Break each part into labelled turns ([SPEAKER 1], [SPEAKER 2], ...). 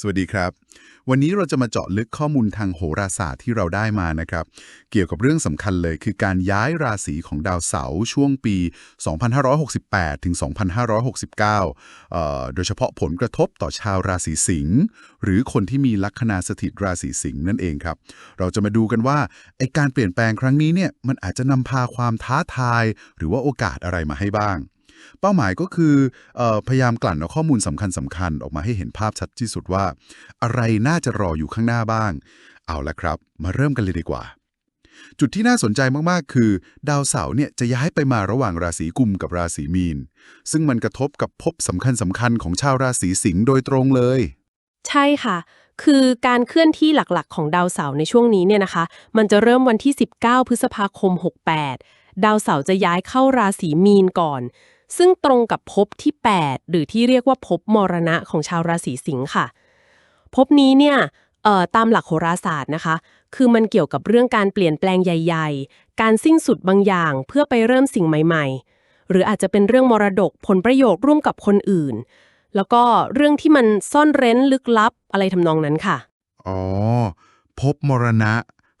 [SPEAKER 1] สวัสดีครับ วันนี้เราจะมาเจาะลึกข้อมูลทางโหราศาสตร์ที่เราได้มานะครับ เกี่ยวกับเรื่องสำคัญเลยคือการย้ายราศีของดาวเสาร์ช่วงปี 2568 ถึง 2569 โดยเฉพาะผลกระทบต่อชาวราศีสิงห์หรือคนที่มีลัคนาสถิตราศีสิงห์นั่นเองครับ เราจะมาดูกันว่าไอการเปลี่ยนแปลงครั้งนี้เนี่ยมันอาจจะนำพาความท้าทาย หรือว่าโอกาสอะไรมาให้บ้าง เป้าหมายก็คืออพยายามกลั่นเอาข้อมูลสำคัญสำคัญๆออกมาให้เห็นภาพชัดที่สุดว่า อะไรน่าจะรออยู่ข้างหน้าบ้าง เอาละครับ มาเริ่มกันเลยดีกว่า จุดที่น่าสนใจมากๆ คือ ดาวเสาร์เนี่ยจะย้ายไปมาระหว่างราศีกุมกับราศีมีน ซึ่งมันกระทบกับภพสำคัญสำคัญๆของชาวราศีสิงห์โดยตรงเลย
[SPEAKER 2] ใช่ค่ะคือการเคลื่อนที่หลักๆ ของดาวเสาร์ในช่วงนี้เนี่ยนะคะ มันจะเริ่มวันที่ 19 พฤษภาคม 68 ดาวเสาร์จะย้ายเข้าราศีมีนก่อน ซึ่งตรงกับภพที่ 8 หรือที่เรียกว่าภพมรณะของชาวราศีสิงค์ค่ะภพนี้เนี่ยเอ่อตามหลักโหราศาสตร์นะคะ คือมันเกี่ยวกับเรื่องการเปลี่ยนแปลงใหญ่ ๆ การสิ้นสุดบางอย่างเพื่อไปเริ่มสิ่งใหม่ๆ หรืออาจจะเป็นเรื่องมรดกผลประโยชน์ร่วมกับคนอื่น แล้วก็เรื่องที่มันซ่อนเร้นลึกลับอะไรทำนองนั้นค่ะ
[SPEAKER 1] อ๋อภพมรณะ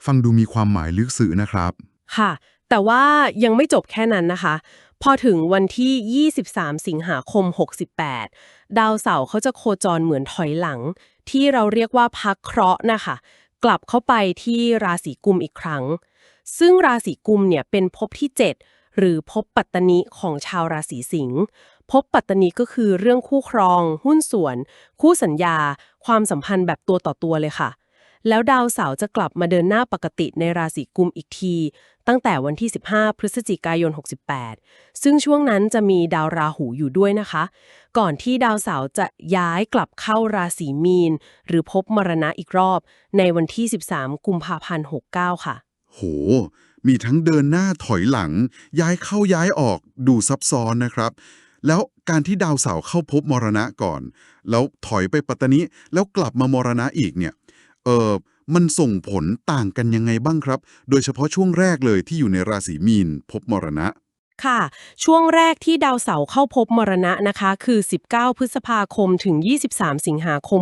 [SPEAKER 1] ฟังดูมีความหมายลึกซึ้งนะครับ
[SPEAKER 2] ค่ะ แต่ว่ายังไม่จบแค่นั้นนะคะ พอถึงวันที่ 23 สิงหาคม 68 ดาวเสาร์เขาจะโคจรเหมือนถอยหลัง ที่เราเรียกว่าพักเคราะห์นะคะ กลับเข้าไปที่ราศีกุมอีกครั้ง ซึ่งราศีกุมเนี่ยเป็นภพที่ 7 หรือภพปัตตนิของชาวราศีสิงห์ภพปัตตนิก็คือเรื่องคู่ครอง หุ้นส่วน คู่สัญญา ความสัมพันธ์แบบตัวต่อตัวเลยค่ะ แล้วดาวเสาร์จะกลับมาเดินหน้าปกติในราศีกุมอีกที ตั้งแต่วันที่ 15 พฤศจิกายน 68 ซึ่งช่วงนั้นจะมีดาวราหูอยู่ด้วยนะคะ ก่อนที่ดาวเสาร์จะย้ายกลับเข้าราศีมีน หรือพบมรณะอีกรอบ ในวันที่ 13 กุมภาพันธ์ 69 ค่ะ
[SPEAKER 1] โห มีทั้งเดินหน้าถอยหลัง ย้ายเข้าย้ายออกดูซับซ้อนนะครับแล้วการที่ดาวเสาร์เข้าพบมรณะก่อน แล้วถอยไปปัตตานิแล้วกลับมามรณะอีกเนี่ย เออมันส่งผลต่างกันยังไงบ้างครับ โดยเฉพาะช่วงแรกเลยที่อยู่ในราศีมีนพบมรณะ
[SPEAKER 2] ค่ะ ช่วงแรกที่ดาวเสาร์เข้าพบมรณะนะคะ คือ 19 พฤษภาคมถึง 23 สิงหาคม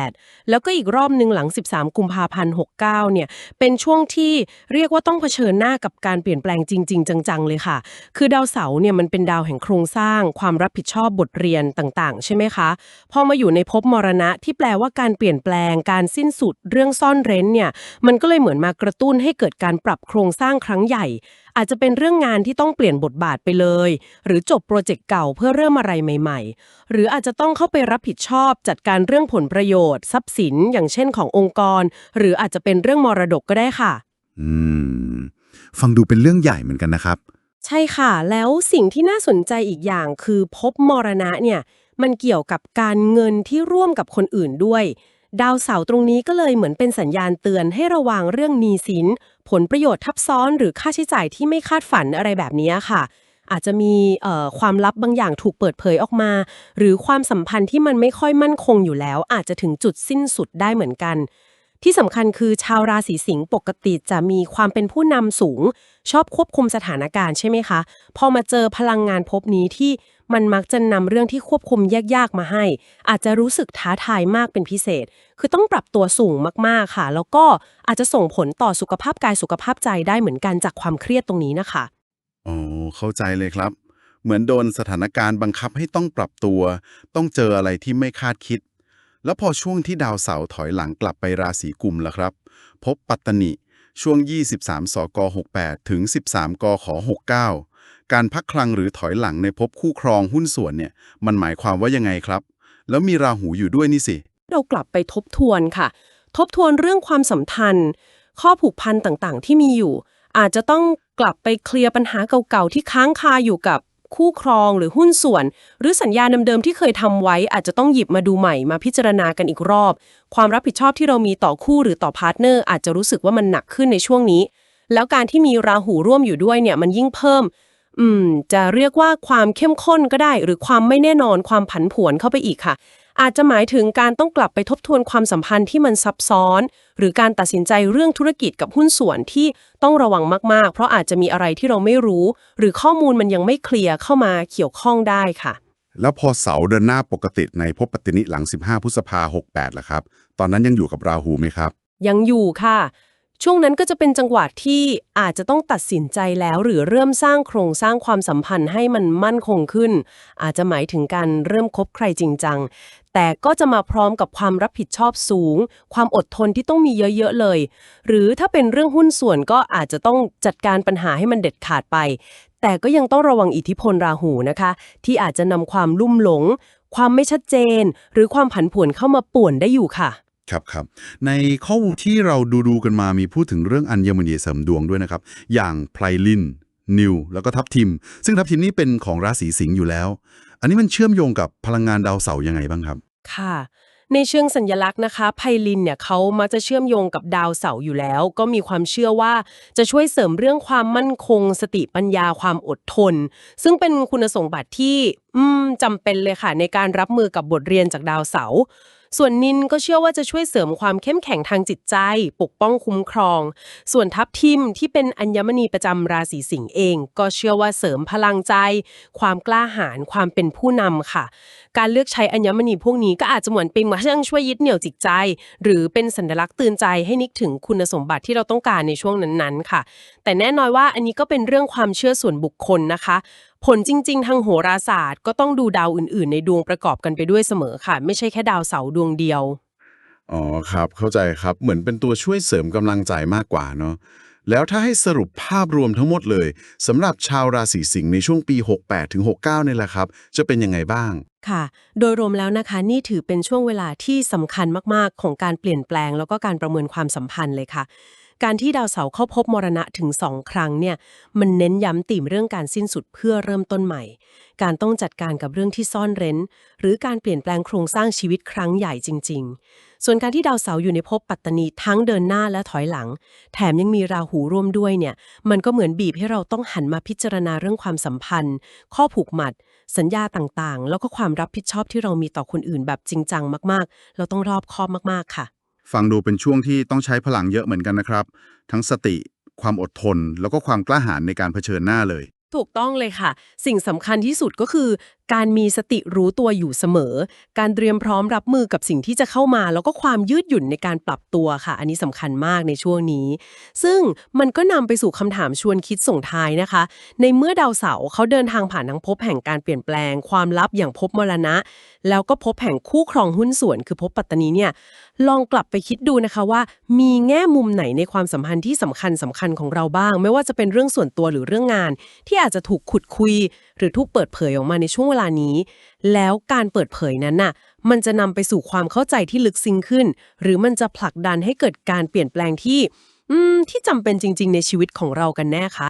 [SPEAKER 2] 68 แล้วก็อีกรอบหนึ่งหลัง 13 กุมภาพันธ์ 69 เนี่ย เป็นช่วงที่เรียกว่าต้องเผชิญหน้ากับการเปลี่ยนแปลงจริง ๆ จัง ๆ เลยค่ะ คือดาวเสาร์เนี่ยมันเป็นดาวแห่งโครงสร้าง ความรับผิดชอบบทเรียนต่างๆ ใช่ไหมคะ พอมาอยู่ในภพมรณะที่แปลว่าการเปลี่ยนแปลง การสิ้นสุด เรื่องซ่อนเร้นเนี่ย มันก็เลยเหมือนมากระตุ้นให้เกิดการปรับโครงสร้างครั้งใหญ่อาจจะเป็นเรื่องงานที่ต้องเปลี่ยนบทบาทไปเลย หรือจบโปรเจกต์เก่าเพื่อเริ่มอะไรใหม่ ๆ หรืออาจจะต้องเข้าไปรับผิดชอบจัดการเรื่องผลประโยชน์ ทรัพย์สิน อย่างเช่นขององค์กร หรืออาจจะเป็นเรื่องมรดกก็ได้ค่ะ
[SPEAKER 1] อืม ฟังดูเป็นเรื่องใหญ่เหมือนกันนะครับ
[SPEAKER 2] ใช่ค่ะ แล้วสิ่งที่น่าสนใจอีกอย่างคือพบมรณะเนี่ย มันเกี่ยวกับการเงินที่ร่วมกับคนอื่นด้วย ดาวเสาร์ตรงนี้ก็เลยเหมือนเป็นสัญญาณเตือนให้ระวังเรื่องหนี้สิน ผลประโยชน์ทับซ้อนหรือค่าใช้จ่ายที่ไม่คาดฝันอะไรแบบนี้ค่ะ อาจจะมีความลับบางอย่างถูกเปิดเผยออกมา หรือความสัมพันธ์ที่มันไม่ค่อยมั่นคงอยู่แล้ว อาจจะถึงจุดสิ้นสุดได้เหมือนกัน ที่สำคัญคือชาวราศีสิงห์ปกติจะมีความเป็นผู้นำสูง ชอบควบคุมสถานการณ์ใช่ไหมคะ พอมาเจอพลังงานภพนี้ที่ มันมักจะนำเรื่องที่ควบคุมยากๆมาให้ อาจจะรู้สึกท้าทายมากเป็นพิเศษ คือต้องปรับตัวสูงมากๆค่ะ แล้วก็อาจจะส่งผลต่อสุขภาพกายสุขภาพใจได้เหมือนกันจากความเครียดตรงนี้นะคะ
[SPEAKER 1] อ๋อเข้าใจเลยครับ เหมือนโดนสถานการณ์บังคับให้ต้องปรับตัว ต้องเจออะไรที่ไม่คาดคิด แล้วพอช่วงที่ดาวเสาร์ถอยหลังกลับไปราศีกุมแล้วครับ พบปัตตนิช่วง 23 สก 68 ถึง 13 กข 69 การพักคลังหรือถอยหลังในภพคู่ครองหุ้นส่วนเนี่ย มันหมายความว่ายังไงครับ แล้วมีราหูอยู่ด้วยนี่สิ
[SPEAKER 2] เรากลับไปทบทวนค่ะ ทบทวนเรื่องความสัมพันธ์ ข้อผูกพันต่างๆ ที่มีอยู่ อาจจะต้องกลับไปเคลียร์ปัญหาเก่าๆที่ค้างคาอยู่กับคู่ครองหรือหุ้นส่วน หรือสัญญาเดิมๆที่เคยทำไว้ อาจจะต้องหยิบมาดูใหม่มาพิจารณากันอีกรอบ ความรับผิดชอบที่เรามีต่อคู่หรือต่อพาร์ทเนอร์อาจจะรู้สึกว่ามันหนักขึ้นในช่วงนี้ แล้วการที่มีราหูร่วมอยู่ด้วยเนี่ยมันยิ่งเพิ่ม อืม จะเรียกว่าความเข้มข้นก็ได้ หรือความไม่แน่นอนความผันผวนเข้าไปอีกค่ะ อาจจะหมายถึงการต้องกลับไปทบทวนความสัมพันธ์ที่มันซับซ้อน หรือการตัดสินใจเรื่องธุรกิจกับหุ้นส่วนที่ต้องระวังมากๆ เพราะอาจจะมีอะไรที่เราไม่รู้ หรือข้อมูลมันยังไม่เคลียร์เข้ามาเกี่ยวข้องได้ค่ะ
[SPEAKER 1] แล้วพอเสาเดินหน้าปกติในภพปฏินิหลัง 15พฤษภา68ล่ะครับ ตอนนั้นยังอยู่กับราหูไหมครับ
[SPEAKER 2] ยังอยู่ค่ะ ช่วงนั้นก็จะเป็นจังหวะที่อาจจะต้องตัดสินใจแล้ว หรือเริ่มสร้างโครงสร้างความสัมพันธ์ให้มันมั่นคงขึ้น อาจจะหมายถึงการเริ่มคบใครจริงจัง แต่ก็จะมาพร้อมกับความรับผิดชอบสูง ความอดทนที่ต้องมีเยอะๆเลย หรือถ้าเป็นเรื่องหุ้นส่วนก็อาจจะต้องจัดการปัญหาให้มันเด็ดขาดไป แต่ก็ยังต้องระวังอิทธิพลราหูนะคะ ที่อาจจะนำความลุ่มหลง ความไม่ชัดเจน หรือความผันผวนเข้ามาป่วนได้อยู่ค่ะ
[SPEAKER 1] ครับครับในข้อมูลที่เราดูดูกันมามีพูดถึงเรื่องอัญมณีเสริมดวงด้วยนะครับ อย่างไพลลิน นิว แล้วก็ทับทิม ซึ่งทับทิมนี่เป็นของราศีสิงห์อยู่แล้ว อันนี้มันเชื่อมโยงกับพลังงานดาวเสาร์ยังไงบ้างครับ
[SPEAKER 2] ค่ะ ในเชิงสัญลักษณ์นะคะไพลินเนี่ยเขามักจะเชื่อมโยงกับดาวเสาร์อยู่แล้ว ก็มีความเชื่อว่าจะช่วยเสริมเรื่องความมั่นคง สติปัญญาความอดทน ซึ่งเป็นคุณสมบัติที่ อืมจำเป็นเลยค่ะ ในการรับมือกับบทเรียนจากดาวเสาร์ส่วนนินก็เชื่อว่าจะช่วยเสริมความเข้มแข็งทางจิตใจ ปกป้องคุ้มครอง ส่วนทัพทิมที่เป็นอัญมณีประจำราศีสิงห์เอง ก็เชื่อว่าเสริมพลังใจ ความกล้าหาญความเป็นผู้นำค่ะ การเลือกใช้อัญมณีพวกนี้ก็อาจจะเหมือนเป็นมาช่างช่วยยึดเหนี่ยวจิตใจ หรือเป็นสัญลักษณ์เตือนใจให้นึกถึงคุณสมบัติที่เราต้องการในช่วงนั้นๆ ค่ะ แต่แน่นอนว่าอันนี้ก็เป็นเรื่องความเชื่อส่วนบุคคลนะคะ ผลจริง ๆ ทางโหราศาสตร์ ก็ต้องดูดาวอื่น ๆ ในดวงประกอบกันไปด้วยเสมอค่ะ ไม่ใช่แค่ดาวเสาร์ดวงเดียว
[SPEAKER 1] อ๋อครับ เข้าใจครับเหมือนเป็นตัวช่วยเสริมกำลังใจมากกว่าเนาะแล้วถ้าให้สรุปภาพรวมทั้งหมดเลยสำหรับชาวราศีสิงห์ในช่วงปี 68ถึง69นี่แหละครับ จะเป็นยังไงบ้าง
[SPEAKER 2] ค่ะ โดยรวมแล้วนะคะนี่ถือเป็นช่วงเวลาที่สำคัญมากๆ ของการเปลี่ยนแปลง แล้วก็การประเมินความสัมพันธ์เลยค่ะ การที่ดาวเสาร์เข้าพบมรณะถึงสองครั้งเนี่ยมันเน้นย้ำติ่มเรื่องการสิ้นสุดเพื่อเริ่มต้นใหม่ การต้องจัดการกับเรื่องที่ซ่อนเร้น หรือการเปลี่ยนแปลงโครงสร้างชีวิตครั้งใหญ่จริง ๆ ส่วนการที่ดาวเสาร์อยู่ในภพปัตตนีทั้งเดินหน้าและถอยหลัง แถมยังมีราหูร่วมด้วยเนี่ยมันก็เหมือนบีบให้เราต้องหันมาพิจารณาเรื่องความสัมพันธ์ ข้อผูกมัด สัญญาต่างๆ แล้วก็ความรับผิดชอบที่เรามีต่อคนอื่นแบบจริงจังมากๆ เราต้องรอบคอบมากๆค่ะ
[SPEAKER 1] ฟังดูเป็นช่วงที่ต้องใช้พลังเยอะเหมือนกันนะครับ ทั้งสติ ความอดทน แล้วก็ความกล้าหาญในการเผชิญหน้าเลย
[SPEAKER 2] ถูกต้องเลยค่ะ สิ่งสำคัญที่สุดก็คือการมีสติรู้ตัวอยู่เสมอ การเตรียมพร้อมรับมือกับสิ่งที่จะเข้ามา แล้วก็ความยืดหยุ่นในการปรับตัวค่ะ อันนี้สำคัญมากในช่วงนี้ ซึ่งมันก็นำไปสู่คำถามชวนคิดส่งท้ายนะคะ ในเมื่อดาวเสาร์เขาเดินทางผ่านทั้งภพแห่งการเปลี่ยนแปลง ความลับอย่างภพมรณะ แล้วก็ภพแห่งคู่ครองหุ้นส่วน คือภพปัตตานีเนี่ยลองกลับไปคิดดูนะคะว่า มีแง่มุมไหนในความสัมพันธ์ที่สำคัญสำคัญของเราบ้าง ไม่ว่าจะเป็นเรื่องส่วนตัวหรือเรื่องงาน ที่อาจจะถูกขุดคุย รือถูกเปิดเผยออกมาในช่วงเวลานี้ แล้วการเปิดเผยนั้นน่ะ มันจะนำไปสู่ความเข้าใจที่ลึกซึ้งขึ้น หรือมันจะผลักดันให้เกิดการเปลี่ยนแปลงที่ อืม ที่จำเป็นจริง ๆ ในชีวิตของเรากันแน่คะ